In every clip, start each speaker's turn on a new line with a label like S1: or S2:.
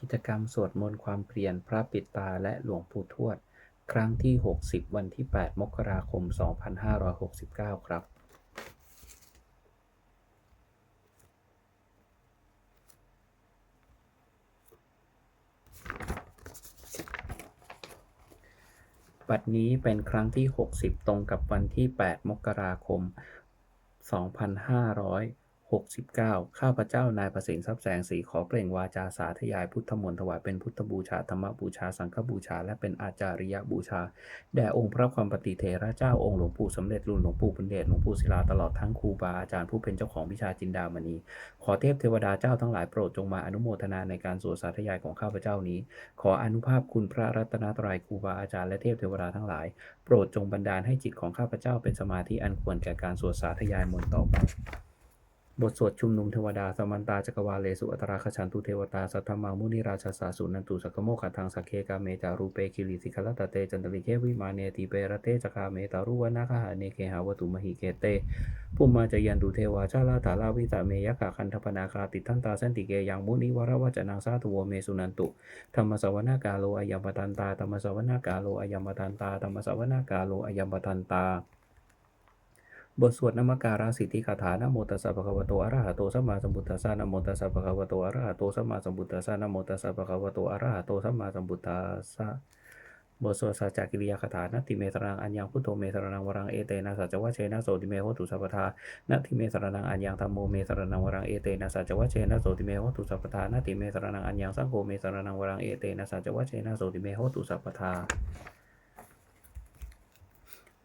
S1: กิจกรรมสวดมนต์ความเปลี่ยนพระปิดตาและหลวงปู่ทวด ครั้งที่ 60 วันที่ 8 มกราคม 2569 ครับ บัดนี้เป็นครั้งที่ 60 ตรงกับวันที่ 8 มกราคม 69 ข้าพเจ้านายประสิทธิ์ทรัพย์แสงสีขอเปล่งวาจาสาธยายพุทธมนต์ถวายเป็นพุทธบูชาธรรมบูชาสังฆบูชา และเป็นอาจาริยบูชา แด่องค์พระความปฏิเทระเจ้าองค์หลวงปู่สำเร็จรุ่นหลวงปู่บุญเดชหลวงปู่ศิลาตลอดทั้งครูบาอาจารย์ผู้เป็นเจ้าของวิชาจินดามณี ขอเทพเทวดาเจ้าทั้งหลายโปรดจงมาอนุโมทนาในการสวดสาธยายของข้าพเจ้านี้ ขออนุภาพคุณพระรัตนตรัยครูบาอาจารย์และเทพเทวดาทั้งหลาย โปรดจงบันดาลให้จิตของข้าพเจ้าเป็นสมาธิอันควรแก่การสวดสาธยายมนต์ต่อไป บทสวดชุมนุมเทวดาสมันตาจักวาเลสุอัตราคชันตุเทวตาสัทธมามุนิราชาสาสุนันตุสักโมขัทธังสักเคกาเมจารูเปกิริสิกขลตเตจันตริเควิมาเนติเปรเตจักาเมตารุวนาคหาเนเคหาวตุมหิเกเตปุมมาจยันตุเทวาชาลาตาลาวิตาเมยะกะคันทปนาคาติทันตาสันติเกยังมุนิวรวัจนังสาตุวเมสุนันตุธรรมสวนากาโลอายัมปตันตาธรรมสวนากาโลอายัมปตันตาธรรมสวนากาโลอายัมปตันตา บทสวดนมการาสิทธิคาถานะโมตัสสะภะคะวะโตอะระหะโตสัมมาสัมพุทธัสสะนโมตัสสะภะคะวะโตอะระหะโตสัมมาสัมพุทธัสสะนโมตัสสะภะคะวะโตอะระหะโตสัมมาสัมพุทธัสสะบทสวดสัจจกิริยาคาถานะติเมสรังอัญญังพุทโธเมสรังวรังเอเตนะสัจวัชเชนะโสติเมโหตุสัพพทานติเมสรังอัญญังธัมโมเมสรังวรังเอเตนะสัจวัชเชนะโสติเมโหตุสัพพทานติเมสรังอัญญังสังโฆเมสรังวรังเอเตนะสัจจวัชเชนะโสติเมโหตุสัพพทา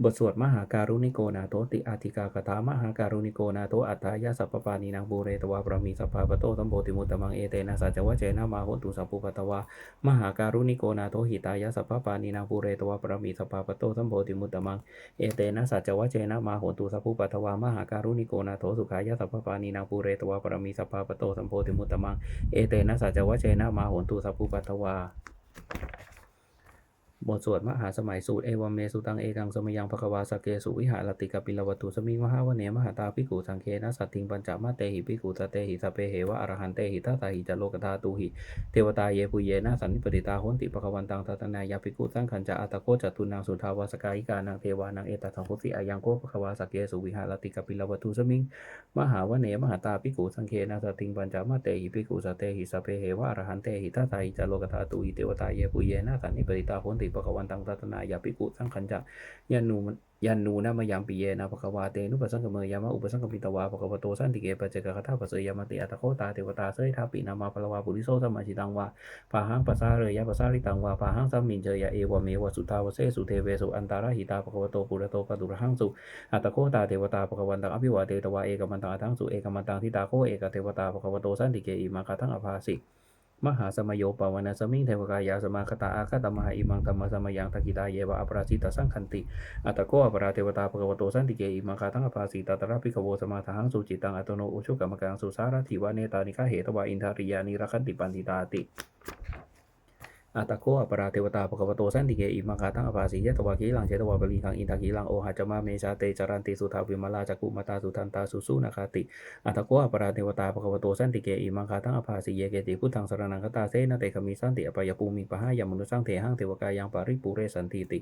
S1: บทสวดมหาการุณิโกนาโตติอาธิกาคาถามหาการุณิโกนาโตอัตถายาสัพพปานีนางบูเรตวาปรามีสัพพะปโตสัมโพธิมุตตมังเอเตนะสัจจวัชเชนะมาโหตุสัพพุปตวามหาการุณิโกนาโตหิตายาสัพพปานีนางบูเรตวาปรามีสัพพะปโตสัมโพธิมุตตมังเอเตนะสัจจวัชเชนะมาโหตุสัพพุปตวามหาการุณิโกนาโตสุขายาสัพพปานีนางบูเรตวาปรามีสัพพะปโตสัมโพธิมุตตมังเอเตนะสัจจวัชเชนะมาโหตุสัพพุปตวา บทสวดมหาสมัยสูตรเอวเมสุตังเอกังสมยังภควาสเกสุวิหารติกปิลวัตุสมิงมหาวเนมหาตาภิกขุสังเคนะสัตถิงปัญจมาเตหิภิกขุตเตหิสเปเหวะอรหันเตหิทัตาหิจโลกธาตุหิเทวตาเยปุเยนะสันนิปติตาโหนติภควันตังทัตนายาภิกขุสังขันจะอัตโกจตุนังสุทาวาสกายิกานังเทวานังเอตทังคุสิอายังโกภควาสเกสุวิหารติกปิลวัตุสมิงมหาวเนมหาตาภิกขุสังเคนะสัตถิงปัญจมาเตหิภิกขุสเตหิสเปเหวะอรหันเตหิทัตาหิจโลกธาตุหิเทวตาเยปุเยนะสันนิปติตาโหนติภควันตังทัตนายาภิกุสังขันจะยันนูมยันนูนะมายังปิเยนะภควาเตนุปสังกเมยามะอุปสังกปิตวาภควโตสันติเกปเจกคาถาปเสยยามติอัตโคตาเทวตาเสยทาปินามาปลวาปุริโสสัมมาชิตังวาปาหังปัสสาเรยะปัสสาริตังวาปาหังสัมมินเจยะเอวเมวสุทาวเสสุเทเวสุอันตาราหิตาภควโตปุระโตปตุระหังสุอัตโคตาเทวตาภควันตังอภิวาเตตวาเอกมันตังอัตังสุเอกมันตังทิตาโคเอกเทวตาภควโตสันติเกอิมาคาทังอภาสิ มหาสมโยปวนาสมิงเทวกายาสมาคตาอาคตมหาอิมังธรรมสมยังตกิตาเยวะอปราชิตาสังคันติอัตโกอปราเทวตาภควโตสันติเกอิมังคาทังอภาสีตาตระพิกโวสมาทังสุจิตังอัตโนอุชุกรรมกังสุสารถิวะเนตานิฆาเหตวาอินทาริยานิรคันติปันติตาติ อัตโคอปราเทวตาภควโตสันติเกอิมังคาทังอภาสียะตวากีลังเชตวาบลีคังอินทากีลังโอหัจมาเมชาเตจารันติสุทาวิมาลาจักุมาตาสุทันตาสุสุนาคาติอัตโกอปราเทวตาภควโตสันติเกอิมังคาทังอภาสีเยเกติพุทธังสรนังคตาเสนะเตคมิสันติอปายภูมิปะหายมนุสังเทหังเทวกายังปาริปุเรสันติติ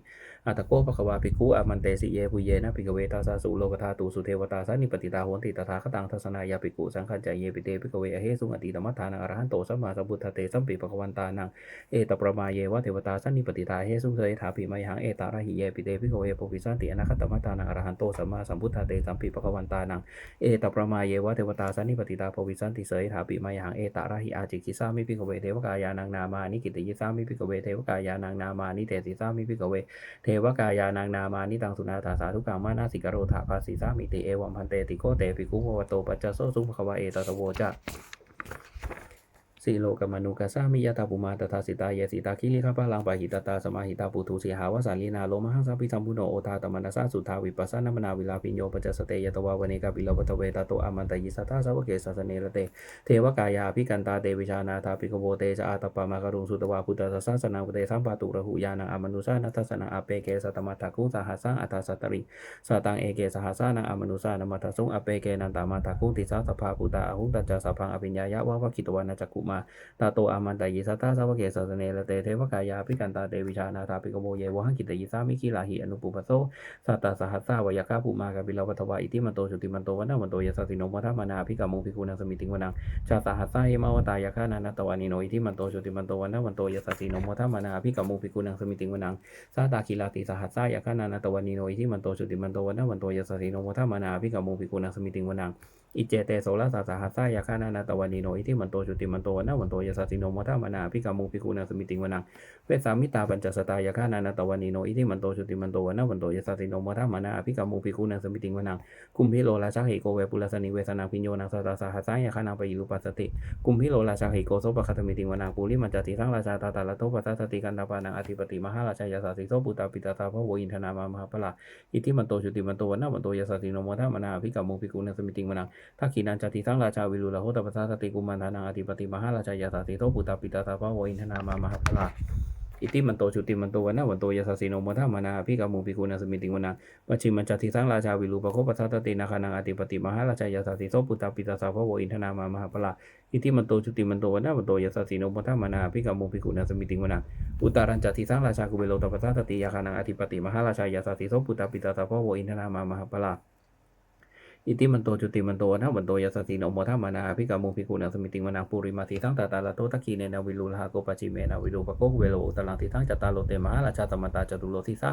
S1: อัตตะโกภควาภิกุอามันเตสิเยปุเยนะภิกเวตาสาสุโลกธาตุสุเทวตาสานิปติตาโหนติตถาคตังทัศนายาภิกุสังขันจเยปิเตภิกเวอเหสุงอติตมัฏฐานังอรหันโตสัมมาสัมพุทธเตสัมปิภควันตานังเอตประมาเยวะเทวตาสันนิปติตาเฮสุเสยถาปิมายังเอตาระหิเยปิเตภิกขเวปุปิสันติอนาคตมัตานังอรหันโตสัมมาสัมพุทธเตสัมปิภควันตานังเอตประมาเยวะเทวตาสันนิปติตาภวิสันติเสยถาปิมายังเอตาระหิอาจิกิสามิภิกขเวเทวกายานังนามานิกิติยิสามิภิกขเวเทวกายานังนามานิเตติสามิภิกขเวเทวกายานังนามานิตังสุนาถาสาธุกามานาสิกโรธาภาสีสามิติเอวัมพันเตติโกเตปิคุภวโตปัจจโสสุภควะเอตตะโวจะ สีโลกมนุกัสสามิยตาปุมาตถาสิตายสิตาคิริขปะลังปะหิตตาสมาหิตาปุถุสีหาวสาลีนาโลมหังสัพพิสัมพุโนโอทาตมนัสสาสุทาวิปัสสนามนาวิลาปิญโยปัจจสเตยตวาวเนกาปิโลปตเวตาโตอมันตยิสัทาสาวเกสัสเนรเตเทวกายาภิกันตาเตวิชานาธาปิกโวเตจะอาตปามาการุงสุตวาพุทธสัสสะสนังเตสัมปาตุระหุยานังอมนุสานัทสนังอเปเกสัตมัตถคุงสหัสสังอัตสัตตริสตังเอเกสหัสสานังอมนุสานัมัตถสุงอเปเกนันตามาตถคุติสาสภาปุตตาอหุตัจจสัพพังอภิญญายะวะวะคิตวานาจักกุมาตาโตอามันตายิสัตตาสาวกเกสสเนระเตเทวกายาภิกันตาเตวิชานาถาปิกโมเยวหังกิตยิสามิคิลาหิอนุปุปโสสัตตาสหัสสาวายกาภูมากาบิลวัตวาอิติมันโตชุติมันโตวันนาวันโตยสัสสิโนมัทมานาภิกามุภิกุณังสมิติงวนังชาสหัสสาเฮมาวตายาคานานาตวานิโนอิติมันโตชุติมันโตวันนาวันโตยสัสสิโนมัทมานาภิกามุภิกุณังสมิติงวนังสาตาคิลาติสหัสสายาคานานาตวานิโนอิติมันโตชุติมันโตวันนาวันโตยสัสสิโนมัทมานาภิกามุภิกุณังสมิติงวนัง อิเจเตโสลสาสหัสายาคานานาตวานิโนอิทิมันโตจุติมันโตวันนาวันโตยสัสสิโนมัทามานาพิกามุพิกุณาสมิติงวนังเวสามิตาปัญจสตายาคานานาตวานิโนอิทิมันโตจุติมันโตวันนาวันโตยสัสสิโนมัทามานาพิกามุพิกุณาสมิติงวนังกุมพิโลราชาหิโกเวปุลสนิเวสนาพิญโยนังสตาสาหัสายาคานาปยิรุปัสสติกุมพิโลราชาหิโกโสปะคตมิติงวนังปุริมันจติทั้งราชาตาตาลโตปัสสติกันตาปานังอธิปติมหาราชายาสสิโสปุตตาปิตาตาพระโวอินทนามามหาปลาอิทิมันโตจุติมันโตนาวันโตยสัสสิโนมทามานาพิกามุพิกุณาสมิติงวนังทักขีนันจติทั้งราชาวิรุลโหตปัสสสติกุมารานังอธิปติมหาราชายาสาติโตปุตตาปิตาตาภาวอินทนามามหาพลาอิติมันโตชุติมันโตวันนาวันโตยาสสิโนมทามานาพิกามุภิกุณาสมิติวนาปัจฉิมันจติทั้งราชาวิรุปโคปัสสสตินาคานังอธิปติมหาราชายาสาติโตปุตตาปิตาตาภาวอินทนามามหาพลาอิติมันโตชุติมันโตวันนาวันโตยาสสิโนมทามานาพิกามุภิกุณาสมิติวนาอุตารัญจติทั้งราชากุเบโลตปัสสสติยาคานังอธิปติมหาราชายาสติโตปุตตาปิตาตาภาวอินทนามามหาพลา อิติมันโตจุติมันโตนะมันโตยาสติโนโมทามานาพิกามุภิกุณังสมิติงวนังปุริมาติทั้งตาตาลโตตะกีเนนาวิลูลหะโกปจิเมนาวิลูปโกเวโลอุตลังทิทั้งจตาโลเตมหาราชาตมตาจตุโลทิสะ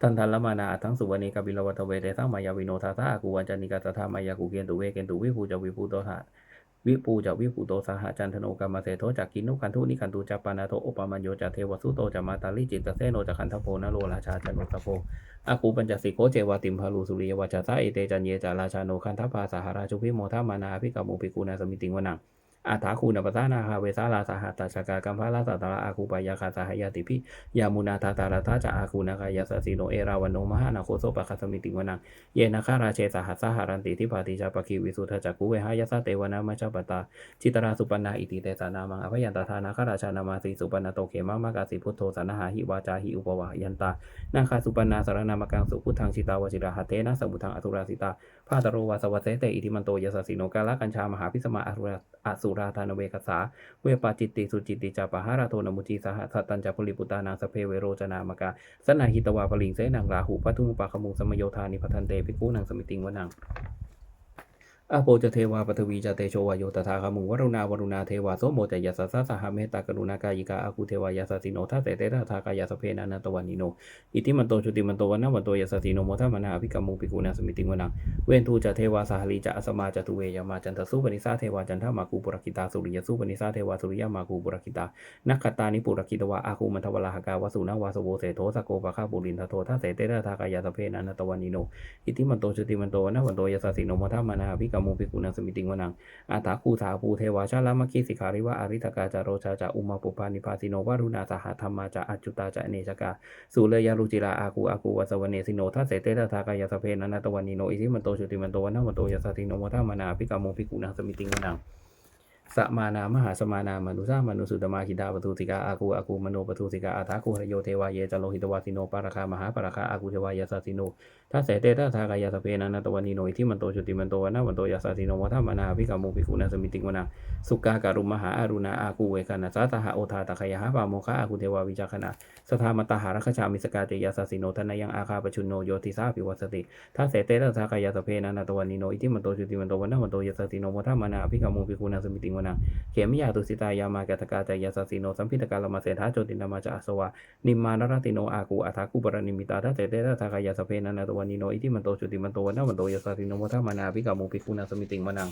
S1: ทันทันละมานาทั้งสุวรรณีกบิลวัตเวเตทั้งมายาวิโนทาทาอากูวันจานิกาตถามายากูเกนตุเวเกนตุวิภูจวิภูโตหะ วิปูจะวิปูโตสหจันทโนกรรมเสโทจากกินุคันทุนิคันตูจัปานาโทโอปามัญโยจะเทวสุโตจะมาตาลิจิตเสโนจะขันทโพนโรราชาจันโนตโพอากูปัญจสิโคเจวาติมพาลูสุริยวาจาตาเอเตจันเยจาราชาโนคันทภาสหราชุพิโมทามานาภิกามุปิกูณาสมิติงวนัง อาถาคูนปตานาคาเวสาลาสหัตตชกากัมพาลาสัตตาอาคูปายาคาสหายาติพิยามุนาทาตาราทาจะอาคูนาคายาสสิโนเอราวันโนมหานาโคโซปะคสมิติวนังเยนาคาราเชสหัสสหารันติทิปาติชาปคีวิสุทธจักกุเวหายาสเตวนามาชาปตาจิตราสุปันาอิติเตสานามังอภยันตาธานาคราชานามาสีสุปันาโตเขมามากาสิพุทโธสานหาหิวาจาหิอุปวายันตานาคาสุปันาสารนามกังสุพุทธังชิตาวชิราหเตนะสมุทังอสุราสิตา พาตโรวาสวัสเสเตอิทิมันโตยสสิโนกาลกัญชามหาพิสมาอสุราอสุราธานเวกษา เวปาจิตติสุจิตติจาปหาราโทนมุจีสหสัตตัญจพลิปุตานาสเพเวโรจนามกาสนาหิตวาปลิงเสนางราหูพัทุมุปาคมุงสมโยธานิพัทันเตภิกขุนางสมิติงวนัง อาโปจะเทวาปทวีจะเตโชวายโยตถาคมุงวรุณาวรุณาเทวาโสโมจยัสสะสหเมตตากรุณากายิกาอากูเทวายาสสิโนทัสเตเตระทากายาสเพนันตวันิโน อิติมันโตชุติมันโตวันนวันโตยัสสิโนโมทัมนาภิกขมุปิกุณาสมิติงวนังเวนทูจะเทวาสหลีจะอสมาจตุเวยามาจันทสุปนิสาเทวาจันทมากูปุรกิตาสุริยสุปนิสาเทวาสุริยมากูปุรกิตานักขตานิปุรกิตวาอาคูมันทวลาหกาวสุนาวาสโวเสโทสโกปะคาปุรินทโททัสเตเตระทากายาสเพนันตวันิโน อิติมันโตชุติมันโตวันนวันโตยัสสิโนโมทัมนาภิกขมุปิกุณาสมิติงวนังอาตาคูสาภูเทวาชาลามกิสิขาริวะอริตกาจาโรชาจาอุมาปุปานิพาสิโนวารุณาสหธรรมาจาอัจจุตาจาเนชกาสุเลยารุจิราอากูอากูวัสวเนสิโนทัสเสเตตถากายาสเพนันตวันนิโนอิสิมันโตชุติมันโตวันนมันโตยัสติโนมัทามานาภิกาโมภิกุณาสมิติงวนังสมานามหาสมานามนุสามนุสุตมาหิตาปทุติกาอากูอากูมโนปทุติกาอาทาคูหโยเทวาเยจโลหิตวาสิโนปาราคามหาปาราคาอากูเทวายาสสิโนทัสเสเตตถากายาสเพนันตวันนิโนอิทิมันโตชุติมันโตวันนมันโตยัสสติโนมทามานาภิกาโมภิกุณาสมิติงวนังสุกาการุมหาอารุณาอากูเวกานาสาตหะโอทาตะขยหาปาโมคะอากูเทวาวิจาคณาสทามตหารัคชามิสกาเตยาสสิโนทนายังอาคาปชุนโนโยติสาภิวัสติทัสเสเตตถากายาสเพนันตวันนิโนอิทิมันโตชุติมันโตวันนมันโตยัสสติโนมทามานาภิกาโมภิกุณาสมิติงวนังเขมิยาตุสิตายามากตกาจายาสสิโนสัมพิตกาลมาเสถาโจตินามาจาอสวานิมมานรติโนอากูอัฐากุปรณิมิตาทัเตเตตถากายาสเพนันตวันนิโนอิทิมันโตชุติมันโตวันนมันโตยัสสติโน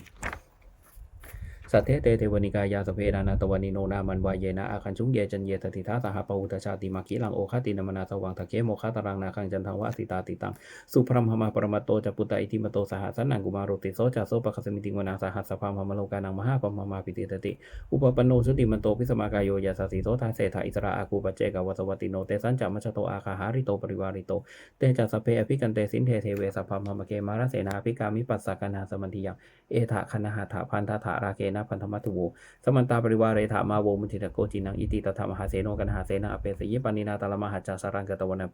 S1: สมิติงวนัทเทเตเทวนิกายาสเพนานาตวานิโนนามันวายเยนะอาคันชุงเยจันเยตติทาสหปอุตชาติมาคิลังโอคตินมนาสวังทะเคโมคาตรังนาคังจันทังวะสิตาติตังสุพรมหมาปรมโตจปุตตอิทิมโตสหัสนังกุมารโรติโสจาโสปะคสมิติงวนาสหัสสภามหมโลกานังมหาปมมาปิติตติ อุปปนโนชุติมันโตพิสมากายโยยาสสีโตทาเศธาอิสระอากูปเจกวัสวัติโนเตสันจามัชโตอาคาหาริโตปริวาริโตเตจัสเพอภิกันเตสินเทเทเวสพพมมเกมารเสนาภิกามิปัสสกนาสมันติยังเอถะคณหะถาพันธะถาราเกนนะพันธมัตุโวสมันตาปริวาเรถามาโวมุทิตะโกจินังอิติตถามหาเสโนกันหาเสนาอเปสยิปานินาตาลมหาจาสารังกตวนะ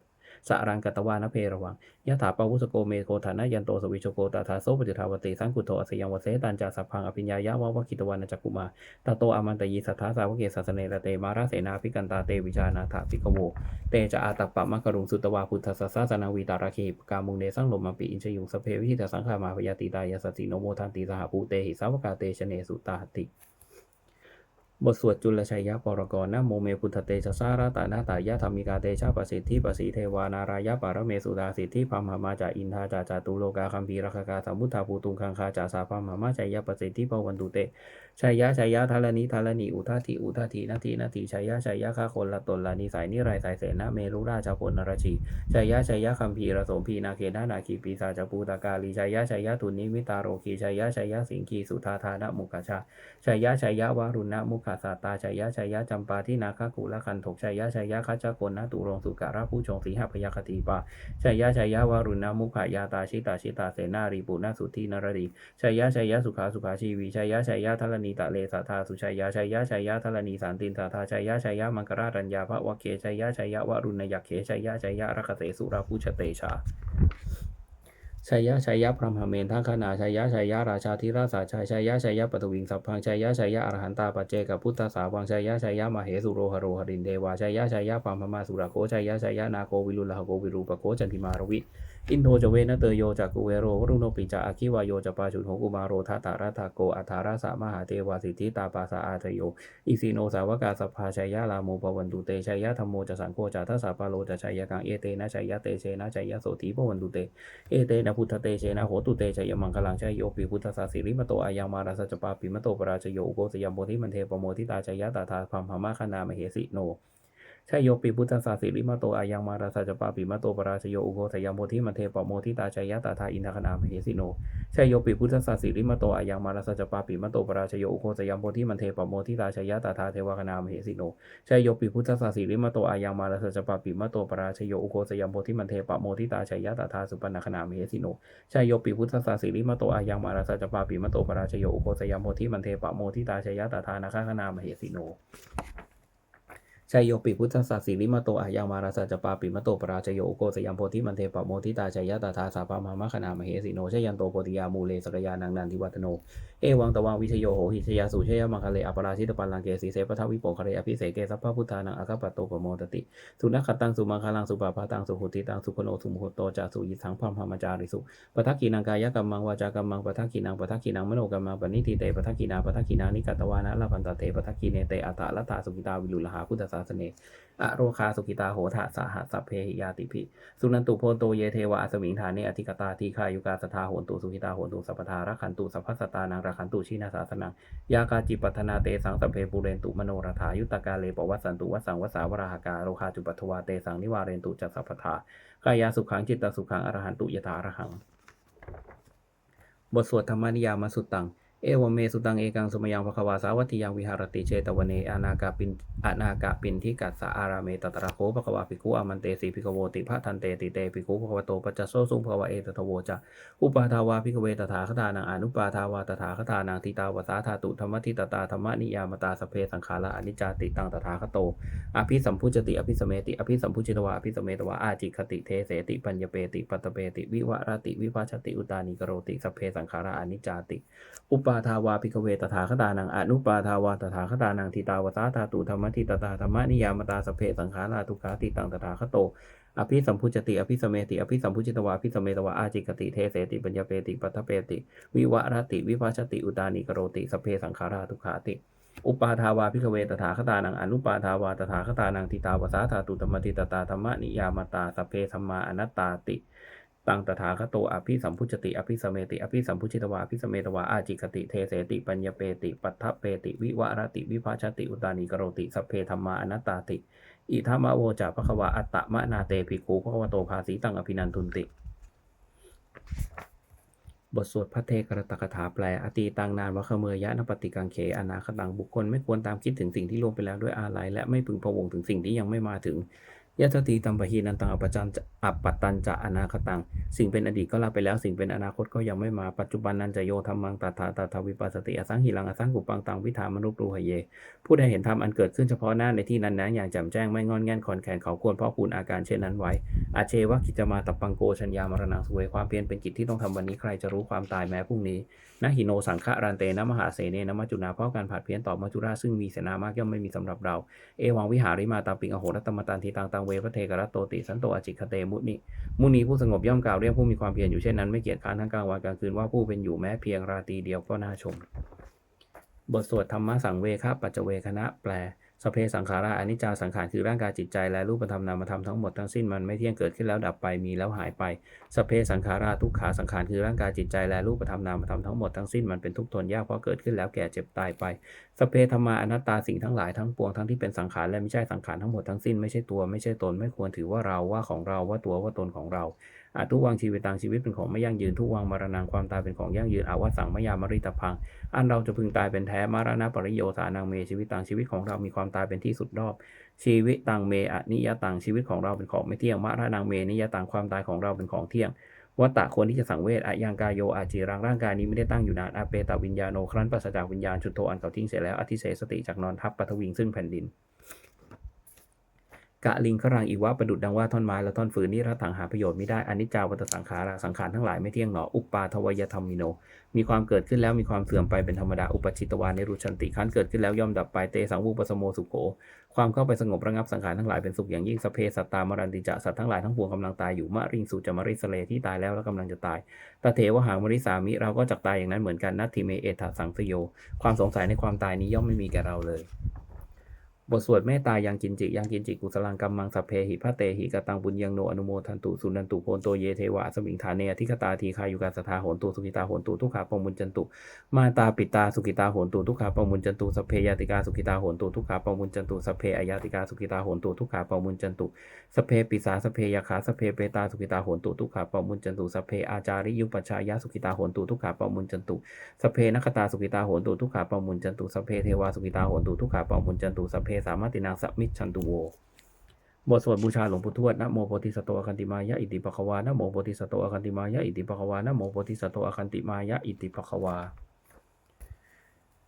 S1: สารังกตวานเพระวังยะถาปวุสโกเมโกฐานะยันโตสวิโชโกตถาโสปฏิทาวติสังกุโตอสยังวเสตันจาสัพพังอภิญญายะวะวะคิตวานจักกุมาตโตอมันตยีสัทธาสาวเกสัสเนระเตมาราเสนาภิกันตาเตวิชานาถาภิกโวเตจะอาตัปปะมะกรุงสุตวาพุทธสัสสะนาวีตาราคีปกามุงเนสังลมมปีอินชยุงสเพวิหิตสังขามาพยาติตายาสติโนโมทันติสหภูเตหิสาวกาเตชเนสุตาหติ บทสวดจุลชัยยะปรกรนะโมเมพุทธเตชะสาราตานาตายะธรรมิกาเตชะปสิทธิปสีเทวานารายะปารเมสุดาสิทธิพัมหามาจาอินทาจาจาตุโลกาคัมภีรคกาสมุทธาภูตุงคังคาจาสาพัมหามาจายยะปสิทธิปวันตุเต ชัยยะชัยยะทาลนิทาลนิอุทาทิอุทาทินาทีนาทีชัยยะชัยยะข้าคนละตนละนิสัยนิไรสายเสนาเมรุราชาพลนรชีชัยยะชัยยะคัมภีระสมพีนาเคนานาคีปีศาจปูตากาลีชัยยะชัยยะทุนิมิตาโรคีชัยยะชัยยะสิงคีสุธาธานะมุขชาชัยยะชัยยะวารุณะมุขสาตาชัยยะชัยยะจำปาที่นาคกุละคันถกชัยยะชัยยะคัจจกนนะตุรงสุการะผู้ชงสีหพยคติปาชัยยะชัยยะวารุณะมุขายาตาชิตาชิตาเสนารีปุณสุทธินรดีชัยยะชัยยะสุขาสุขาชีวีชัยะชัยะทลนีตะเลสาธาสุชัยยะชัยยะชัยยะทลนีสานตินสาธาชัยยะชัยยะมังกรารัญญาภวะเคชัยยะชัยยะวารุณยักเขชัยยะชัยยะรักเสสุราพุชเตชาชัยยะชัยยะพรหมเมนทังคณาชัยยะชัยยะราชาธิราชาชัยชัยยะชัยยะปตวิงสัพพังชัยยะชัยยะอรหันตาปัจเจกพุทธสาวังชัยยะชัยยะมเหสุโรหโรหรินเดวาชัยยะชัยยะปัมพมาสุรโคชัยยะชัยยะนาโกวิลุลหโกวิรูปโคจันทิมารวิ อินโทจเวนะเตโยจากกุเวโรวรุโนปิจาอาคิวายโยจปาชุนโหกุมารโรทัตตาราทาโกอัฏฐาราสามหาเทวาสิทธิตาปาสาอาทโยอิสิโนสาวกาสภาชัยยะลาโมปวันตุเตชัยยะธรรมโมจะสังโฆจะทัสสะปาโลจะชัยยะกังเอเตนะชัยยะเตเชนะชัยยะโสธีปวันตุเตเอเตนะพุทธเตเชนะโหตุเตชัยมังคลังชัยโยปิพุทธสาสิริมโตอายังมาราสจปาปิมโตปราชโยอุโกสยามโพธิมันเทปโมทิตาชัยยะตาทาพัมหามะคณามเหสิโน ชยโยปิพุทธสาสิริมโตอายังมาราสจปาปิมโตปราชโยอุโกสยามโพธิมันเทปโมทิตาชัยยะตาทาอินทคณามเหสิโนชยโยปิพุทธสาสิริมโตอายังมาราสจปาปิมโตปราชโยอุโกสยามโพธิมันเทปโมทิตาชัยยะตาทาเทวคณามเหสิโนชยโยปิพุทธสาสิริมโตอายังมาราสจปาปิมโตปราชโยอุโกสยามโพธิมันเทปโมทิตาชัยยะตาทาสุปนคณามเหสิโนชยโยปิพุทธสาสิริมโตอายังมาราสจปาปิมโตปราชโยอุโกสยามโพธิมันเทปโมทิตาชัยยะตาทานาคคณามเหสิโน ชัยโยปิพุทธสาสิริมาโตอายังมาราสจปาปิมโตปราชโยโกสยามโพธิมันเทปโมทิตาชัยยะตาทาสาปามามะคณามเหสิโนชยันโตโพธิยามูเลสกยานังนันทิวัตโน เอวังตวังวิชโยโหหิชยาสุชยมังคเลอปราชิตปัลลังเกสีเสปทวิโปคเลอภิเสเกสัพพะพุทธานังอาคปะโตปโมตติ สุนัขขัตตังสุมังคลังสุปาปาตังสุหุติตังสุขโนสุมุหโตจาสุยิสังพัมพมจาริสุปทักขีนังกายกัมมังวาจากัมมังปทักขีนังปทักขีนังมโนกัมมังปณิทิเตปทักขีนาปทักขีนานิกัตวานะละพันตเตปทักขีเนเตอัตตะละตาสุกิตาวิลุลหาพุทธาสเนอโรคาสุกิตาโหทะสาหัสเพหิยาติภิสุนันตุโพนโตเยเทวะอสมิงฐานเนอธิกตาทีคายุกาสทาโหนตุสุขิตาโหนตุสัพพทารักขันตุสัพพสตานังรักขันตุชีนาสาสนังยากาจิปัฒนาเตสังสพเพปูเรนตุมโนรถายุตกาเลปวัสสันตุวสังวสาวราหกาโรคาจุปัทวาเตสังนิวาเรนตุจัสสัพพทากายาสุขังจิตตสุขังอรหันตุยถาอรหัง บทสวดธรรมนิยามสุตตัง เอวเมสุตังเอกังสมยังภควาสาวัติยังวิหารติเชตวเนอานากาปินอนากาปินที่กัสสะอาราเมตตระโคภควาภิกขุอามันเตสีภิกขโวติพระทันเตติเตภิกขุภควโตปัจจโสสุภควาเอตทโวจะอุปาทาวาภิกเวตถาคตานังอนุปาทาวาตถาคตานังทิตาวสาธาตุธรรมทิตตาธรรมนิยามตาสเพสังขาราอนิจจติตังตถาคโตอภิสัมพุจติอภิสเมติอภิสัมพุจิตวาอภิสเมตวาอาจิคติเทเสติปัญญเปติปัตตเปติวิวรติวิภาชติอุตานิกโรติสเพสังขาราอนิจจติอุปาทาวาภิกเวตถาคตานังอนุปาทาวาตถาคตานังทิตาวสาธาตุธรรมทิตตาธรรมนิยามตาสเพสังขาราทุกขาติตังตถาคโตอภิสัมพุจติอภิสเมติอภิสัมพุจิตวาอภิสเมตวาอาจิกติเทเสติปัญญเปติปัตตเปติ วิวรติ วิภาชติอุตานิกโรติสเพสังขาราทุกขาติ อุปาทาวาพิกเวตถาคตานังอนุปาทาวาตถาคตานังทิตาวสาธาตุธรรมติตตาธรรมนิยามตาสเพธรรมาอนัตตาติ ตังตถาคโตอภิสัมพุจติอภิสเมติอภิสัมพุจิตวาอภิสเมตวาอาจิกติเทเสติปัญญเปติปัตถเปติ วิวรติวิภาชติอุตานิกโรติสพเพธรรมาอนัตตาติ อิทัมะโวจาภควาอัตตมะนาเตภิกขุภควโตภาสีตังอภินันทุนติ บทสวดพระเทกรตกถาแปลอตีตังนานวะขเมยยะนปฏิกังเขอนาคตังบุคคลไม่ควรตามคิดถึงสิ่งที่ล่วงไปแล้วด้วยอาลัยและไม่พึงพะวงถึงสิ่งที่ยังไม่มาถึง ยะตติตัมปะหีนันตังอปจันจะอัปปตันจะอนาคตัง สิ่งเป็นอดีตก็ลาไปแล้ว สิ่งเป็นอนาคตก็ยังไม่มา ปัจจุบันนันจะโยธรรมังตถาตถาวิปัสสติอสังหิรังอสังกุปังตังวิธามนุปรูหเย ผู้ใดเห็นธรรมอันเกิดขึ้นเฉพาะหน้าในที่นั้นนั้นอย่างแจ่มแจ้งไม่งอนแง่นคอนแขนเขาควรเพราะคูณอาการเช่นนั้นไว้ อาเชวะกิจมาตับปังโกชัญญามรณังสวยความเพียรเป็นกิจที่ต้องทำวันนี้ใครจะรู้ความตายแม้พรุ่งนี้ นะหิโนสังฆะรันเตนะมหาเสเนนะมัจจุนาเพราะการผัดเพี้ยนต่อมัจจุราชซึ่งมีเสนามากย่อมไม่มีสำหรับเรา เอวังวิหาริมาตาปิงอโหรัตมตันทีตังตังเวพระเทกรัตโตติสันโตอจิคเตมุนิมุนีผู้สงบย่อมกล่าวเรียกผู้มีความเพียรอยู่เช่นนั้นไม่เกียจค้านทั้งกลางวันกลางคืนว่าผู้เป็นอยู่แม้เพียงราตรีเดียวก็น่าชม บทสวดธรรมะสังเวคะปัจจเวคณะแปล สเพสังขาราอนิจจาสังขารคือร่างกายจิตใจและรูปธรรมนามธรรมทั้งหมดทั้งสิ้นมันไม่เที่ยงเกิดขึ้นแล้วดับไปมีแล้วหายไปสเพสังขาราทุกขาสังขารคือร่างกายจิตใจและรูปธรรมนามธรรมทั้งหมดทั้งสิ้นมันเป็นทุกข์ทนยากเพราะเกิดขึ้นแล้วแก่เจ็บตายไปสเพธรรมาอนัตตาสิ่งทั้งหลายทั้งปวงทั้งที่เป็นสังขารและไม่ใช่สังขารทั้งหมดทั้งสิ้นไม่ใช่ตัวไม่ใช่ตนไม่ควรถือว่าเราว่าของเราว่าตัวว่าตนของเรา อาทุกวังชีวิตต่างชีวิตเป็นของไม่ยั่งยืนทุกวังมรณังความตายเป็นของยั่งยืนอาวสังมยามริตพัง อันเราจะพึงตายเป็นแท้มรณะปริโยสานังเมชีวิตต่างชีวิตของเรามีความตายเป็นที่สุดรอบ ชีวิตตังเมอนิยตังชีวิตของเราเป็นของไม่เที่ยงมรณังเมนิยตังความตายของเราเป็นของเที่ยงวัตตะควรที่จะสังเวชอะยังกายโยอาจีรังร่างกายนี้ไม่ได้ตั้งอยู่นานอาเปตวิญญาโนครั้นปราศจากวิญญาณชุดโทอันเขาทิ้งเสร็จแล้วอธิเสสติจากนอนทับปัทวิงซึ่งแผ่นดิน กะลิงขรังอีกว่าประดุดดังว่าท่อนไม้และท่อนฟืนนี่รัถังหาประโยชน์ไม่ได้อนิจจาวัตสังขาราสังขารทั้งหลายไม่เที่ยงหนออุปปาทวยธรรมิโน มีความเกิดขึ้นแล้วมีความเสื่อมไปเป็นธรรมดาอุปจิตวานิรุชันติขันเกิดขึ้นแล้วย่อมดับไปเตสังวูปสโมสุโขความเข้าไปสงบระงับสังขารทั้งหลายเป็นสุขอย่างยิ่งสเพสัตตามรันติจะสัตว์ทั้งหลายทั้งปวงกำลังตายอยู่มะริงสุจมริสเลที่ตายแล้วและกำลังจะตายตาเถวหางมริสามิเราก็จักตายอย่างนั้นเหมือนกันนัตถิเมเอถสังสโย ความสงสัยในความตายนี้ย่อมไม่มีแก่เราเลย บทสวดเมตตายังกินจิยังกินจิกุสลังกัมมังสัพเพหิพระเตหิกตังบุญยังโนอนุโมทันตุสุนันตุโพนโตเยเทวะสมิงฐานเนอทิคตาทีคายุกาสทาโหนตุสุขิตาโหนตุทุกขาปมุญจันตุมาตาปิตาสุขิตาโหนตุทุกขาปมุญจันตุสพเพยาติกาสุขิตาโหนตุทุกขาปมุญจันตุสพเพอายติกาสุขิตาโหนตุทุกขาปมุญจันตุสพเพปิสาสพเพยาขาสพเพเปตาสุขิตาโหนตุทุกขาปมุญจันตุสพเพอาจาริยุปชายาสุขิตาโหนตุทุกขาปมุญจันตุสพเพนัคตาสุขิตาโหนตุทุกขาปมุญจันตุสพเพเทวาสุขิตาโหนตุทุกขาปมุญจันตุสพเพสามาตินางสัมมิชชันตุโวบทสวดบูชาหลวงปู่ทวดนะโมโพธิสัตว์อคันติมายะอิติปะคะวานะโมโพธิสัตว์อคันติมายะอิติปะคะวานะโมโพธิสัตว์อคันติมายะอิติปะคะวา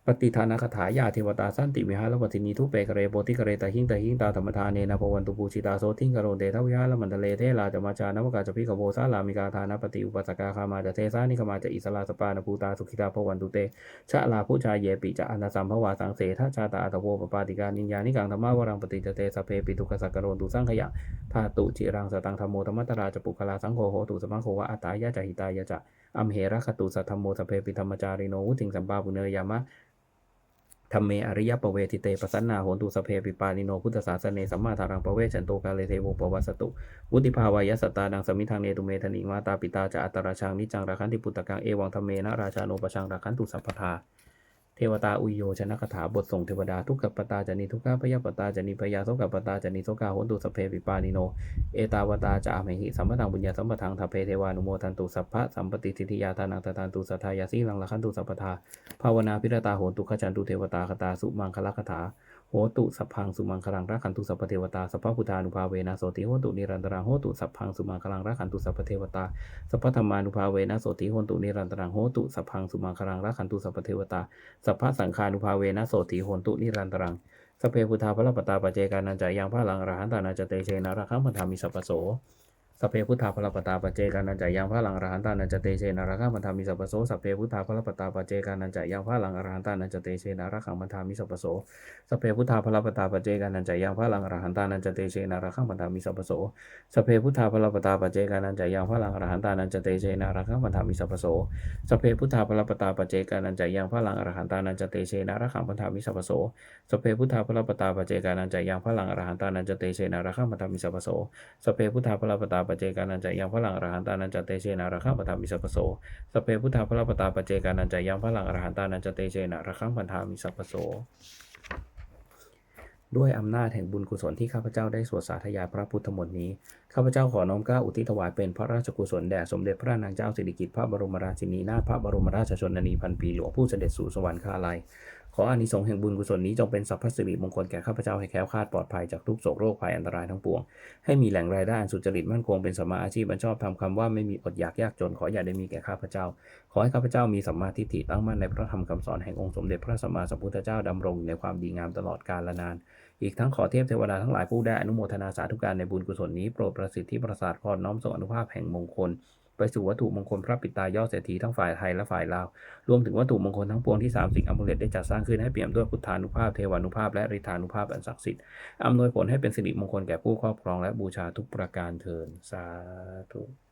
S1: ปฏิทานคาถายาเทวตาสันติวิหารวัตินีทุเปกเรโปติกเรตาหิงตาหิงตาธรรมทานเนนะภวันตุปูชิตาโสทิงกโรเดทวิหารมันตะเลเทลาจะมาจานวกาจะพิกโบสาลามิกาทานปฏิอุปสกาคามาจะเทสานิคมาจะอิสลาสปานภูตาสุขิตาภวันตุเตชะลาผู้ชายเยปิจะอนาสัมภวาสังเสทชาตาอัตโวปปาติกานิญญานิกังธรรมาวรังปฏิจเตสเพปิตุกสักกโรตุสังขยะธาตุจิรังสตังธรรมโมธรรมตราจะปุคลาสังโฆโหตุสมังโควะอัตตายะจะหิตายะจะอัมเหระคตุสัทธรรมโมสเพปิธรรมจาริโนวุติงสัมปาปุเนยามะ ธรรมเมอริยปเวทิเตปสันนาโหตุสเพปิปานิโนพุทธศาสเนสัมมาทารังปเวชันโตกาเลเทโวปวัสสตุวุติภาวายสตาดังสมิทางเนตุเมธนิมาตาปิตาจะอัตตราชังนิจังราคันติปุตตะกังเอวังธรรมเมนะราชาโนปชังราคันตุสัพพทา เทวตาอุโยชนะคาถาบทส่งเทวดาทุกขปตาจานิทุกขพยปตาจานิพยาโสกปตาจานิโสกาหนตุสเพปิปานิโน เอตาวตาจะอามหิสัมปทังบุญญาสัมปทังทัพเพเทวานุโมทันตุสัพพะสัมปติสิทธิยาทานังตานตุสัทธายาสีลังละคันตุสัพพทาภาวนาพิรตาโหนตุขจันตุเทวตาคตาสุมังคลคาถา โหตุสัพพังสุมังคลังรักขันตุสัพเทวตาสัพพุทธานุภาเวนะโสติโหตุนิรันตรังโหตุสัพพังสุมังคลังรักขันตุสัพเทวตาสัพพธรรมานุภาเวนะโสติโหตุนิรันตรังโหตุสัพพังสุมังคลังรักขันตุสัพเทวตาสัพพสังฆานุภาเวนะโสติโหตุนิรันตรังสพเพพุทธาพระปตาปเจกานันจายังพระลังอรหันตานาจเตเชนะระคังพันธามิสัพโส สพเพพุทธาพรปตาปเจกานันจายังพระลังอรหันตานันจเตเชนะระคังพันธามิสัพโสสัพเพพุทธาพรปตาปเจกานันจายังพระลังอรหันตานันจเตเชนะระคังพันธามิสัพโสสพเพพุทธาพรปตาปเจกานันจายังพระลังอรหันตานันจเตเชนะรคังพันธามิสัพโสสพเพพุทธาพรปตาปเจกานันจายังพระลังอรหันตานันจเตเชนะระคังพันธามิสัพโสสพเพพุทธาพรปตาปเจกานันจายังพระลังอรหันตานันจเตเชนะระคังพันธามิสัพโสสพเพพุทธาพรปตาปเจกานันจายังพระลังอรหันตานันจเตเชนะระคังพันธามิสัพโสสพเพพุทธาพรปตาปเจกานันจายังพระลังอรหันตานันจเตเชนะระคังพันธามิสัพโสสพเพพุทธาพระปตาปเจกานันจายังพระลังอรหันตานันจเตเชนะระคังพันธามิสัพโสด้วยอำนาจแห่งบุญกุศลที่ข้าพเจ้าได้สวดสาธยายพระพุทธมนต์นี้ ข้าพเจ้าขอน้อมกล้าอุทิศถวายเป็นพระราชกุศลแด่สมเด็จพระนางเจ้าสิริกิติ์พระบรมราชินีนาถพระบรมราชชนนีพันปีหลวงผู้เสด็จสู่สวรรคาลัย ขออานิสงส์แห่งบุญกุศลนี้จงเป็นสัพพสิริมงคลแก่ข้าพเจ้าให้แคล้วคลาดปลอดภัยจากทุกโศกโรคภัยอันตรายทั้งปวง ให้มีแหล่งรายได้อันสุจริตมั่นคงเป็นสัมมาอาชีพอันชอบทำคำว่าไม่มีอดอยากยากจนขออย่าได้มีแก่ข้าพเจ้า ขอให้ข้าพเจ้ามีสัมมาทิฏฐิตั้งมั่นในพระธรรมคำสอนแห่งองค์สมเด็จพระสัมมาสัมพุทธเจ้าดำรงในความดีงามตลอดกาลนาน อีกทั้งขอเทพเทวดาทั้งหลายผู้ได้อนุโมทนาสาธุการในบุญกุศลนี้โปรดประสิทธิประสาทพรน้อมส่งอนุภาพแห่งมงคล ไปสู่วัตถุมงคลพระปิตายอดเศรษฐีทั้งฝ่ายไทยและฝ่ายลาว รวมถึงวัตถุมงคลทั้งปวงที่สามสิ่งอมุเลตได้จัดสร้างขึ้นให้เปี่ยมด้วยพุทธานุภาพเทวานุภาพและฤทธานุภาพอันศักดิ์สิทธิ์อำนวยผลให้เป็นสิริมงคลแก่ผู้ครอบครองและบูชาทุกประการเทินสาธุ